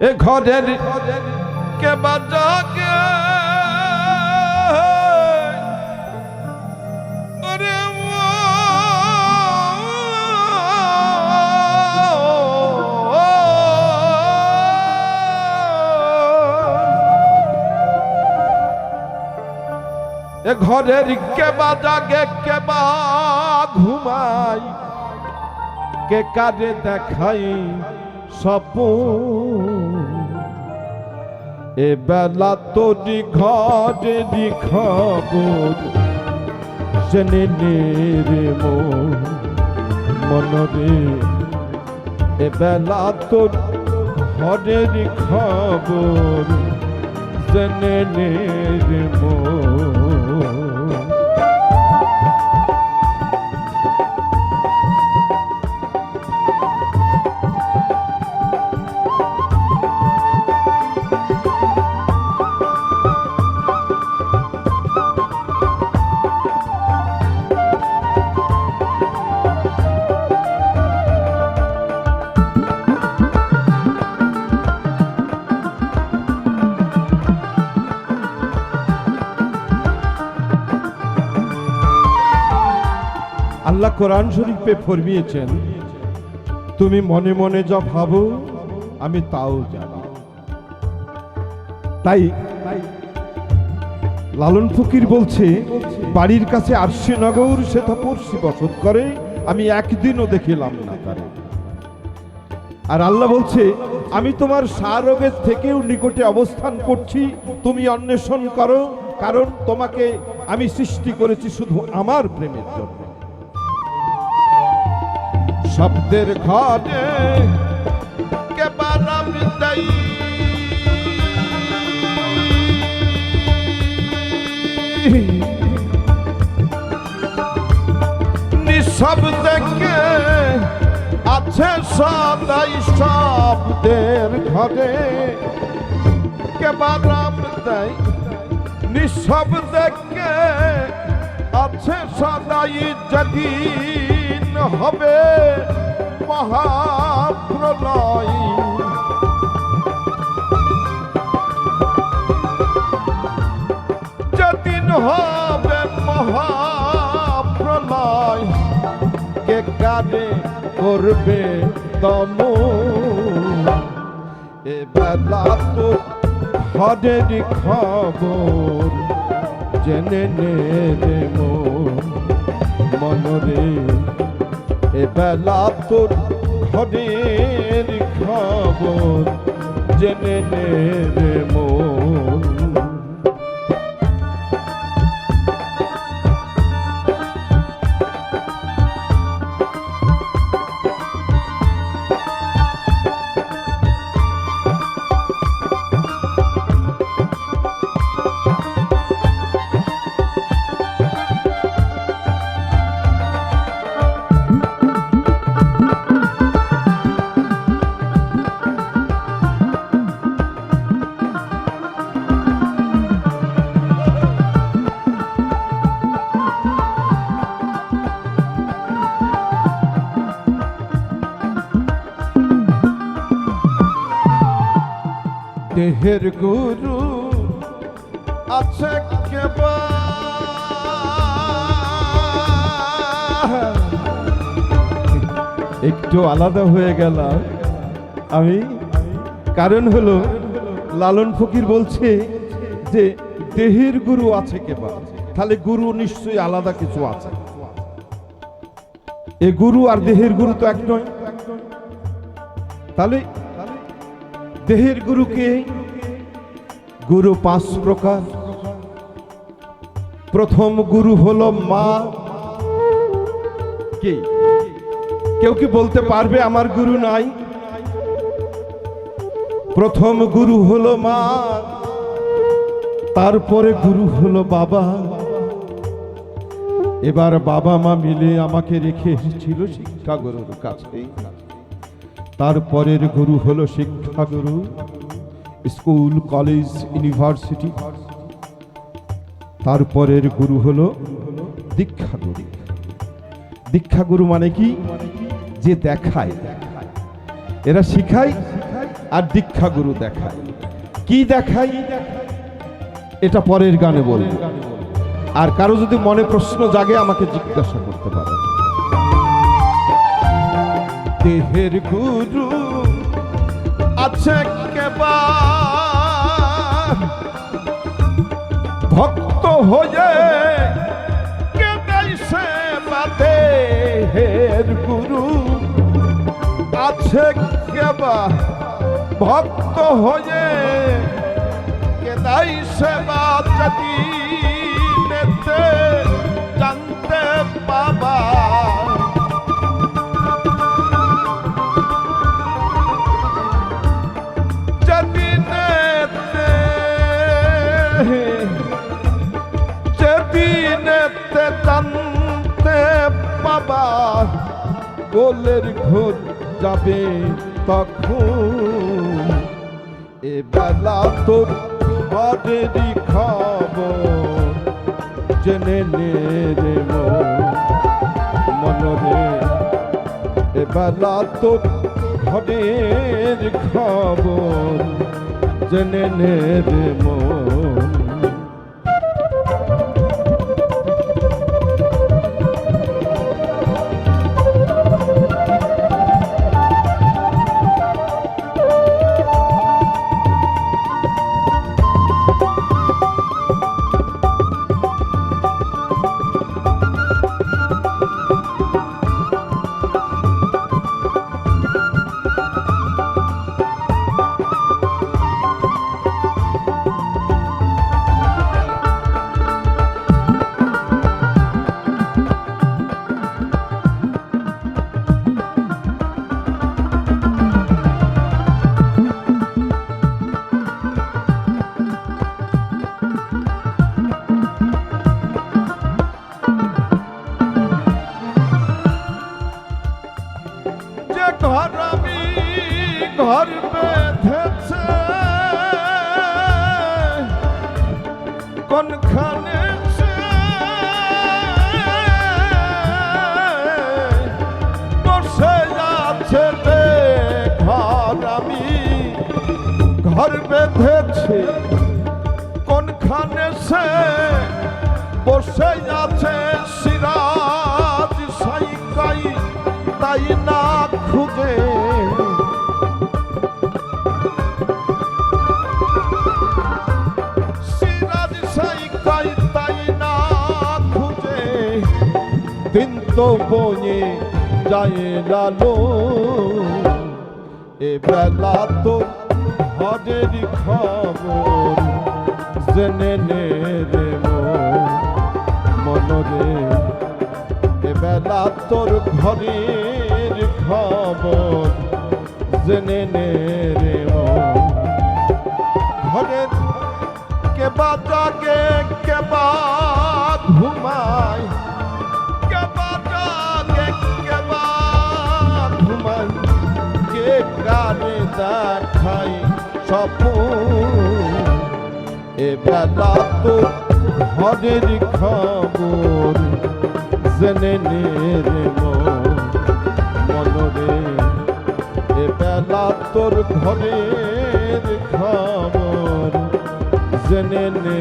এ ঘরের কে বাজাকে ঘরের কে বাজাগে কে বা ঘুমাই? কে কারে দেখাই স্বপন এ বেলা তোরি ঘরেরই খবর জেনে রে এ বেলা তোর ঘরে খবর জেনে রে মন। আল্লাহ কোরআন শরীফে ফরমিয়েছেন, তুমি মনে মনে যা ভাবো, আমি তাও জানি। তাই লালন ফকির বলছে, বাড়ির কাছে আরশিনগর পড়শি বসত করে, আমি একদিনও দেখিলাম না তারে। আর আল্লাহ বলছে, আমি তোমার সারোগের থেকেও নিকটে অবস্থান করছি, তুমি অন্বেষণ করো, কারণ তোমাকে আমি সৃষ্টি করেছি শুধু আমার প্রেমের জন্য। শব্দের ঘরে কে বারাম দেই? নিঃশব্দে কে আছে সদাই শব্দের ঘরে। কে বারাম দেয় নিঃশব্দে কে আছে সদাই যেদিন হবে মহাপ্রলয়। যেদিন হবে মহাপ্রলয়, কে কানে করবে তম এ বেলা তো ঘরের খবর, জেনে নে মন। মনরে এ বেলা তোর ঘরের খবর জেনে নে রে মন। দেহের গুরু আছে একটু আলাদা হয়ে গেলাম। আমি কারণ হলো লালন ফকির বলছে যে দেহের গুরু আছে কেবা। তাহলে গুরু নিশ্চয়ই আলাদা কিছু আছে। এ গুরু আর দেহের গুরু তো এক নয়। তাহলে দেহের গুরুকে গুরু পাঁচ প্রকার। প্রথম গুরু হলো মা। কে? কেউ কি বলতে পারবে আমার গুরু নাই? প্রথম গুরু হলো মা, তারপরে গুরু হলো বাবা। এবার বাবা মা মিলে আমাকে রেখে এসেছিল শিক্ষা গুরুর কাছে তারপরের গুরু হলো শিক্ষাগুরু, স্কুল, কলেজ, ইউনিভার্সিটি। তারপরের গুরু হলো দীক্ষাগুরু। দীক্ষাগুরু মানে কি? যে দেখায়। এরা শিখায় আর দীক্ষা গুরু দেখাই কি দেখাই এটা পরের গানে বলব। আর কারও যদি মনে প্রশ্ন জাগে, আমাকে জিজ্ঞাসা করতে পারে। দেহের গুরু আছে ভক্ত হয়ে কেদাইছে গুরু আছে কেবা ভক্ত হয়ে কেদাই সেবা যদি গোলের ঘোর যাবে তখন। এ বেলা তোর ঘরেরই খবর জেনে নে রে মনরে বেলা তোর ঘরের খবর জেনে নে রে মন। কোনখানে বসে আছে ঘর আমি ঘর বেঁধেছে, কোনখানে সে? বসে আছে সিরাজ সাইকাই, তাই না খুঁজে তো বয়ে যায় লালো। এ বেলা তো হরের খবর জেনে নে রে মনরে এ বেলা তোর ঘরের খবর জেনে নে রে ঘরের কেবা জাগে কেবা ঘুমায়। কেবা এ বেলা তো হরের খবর জেনে নে রে মনরে এ বেলা তোর ঘরের খবর জেনে নে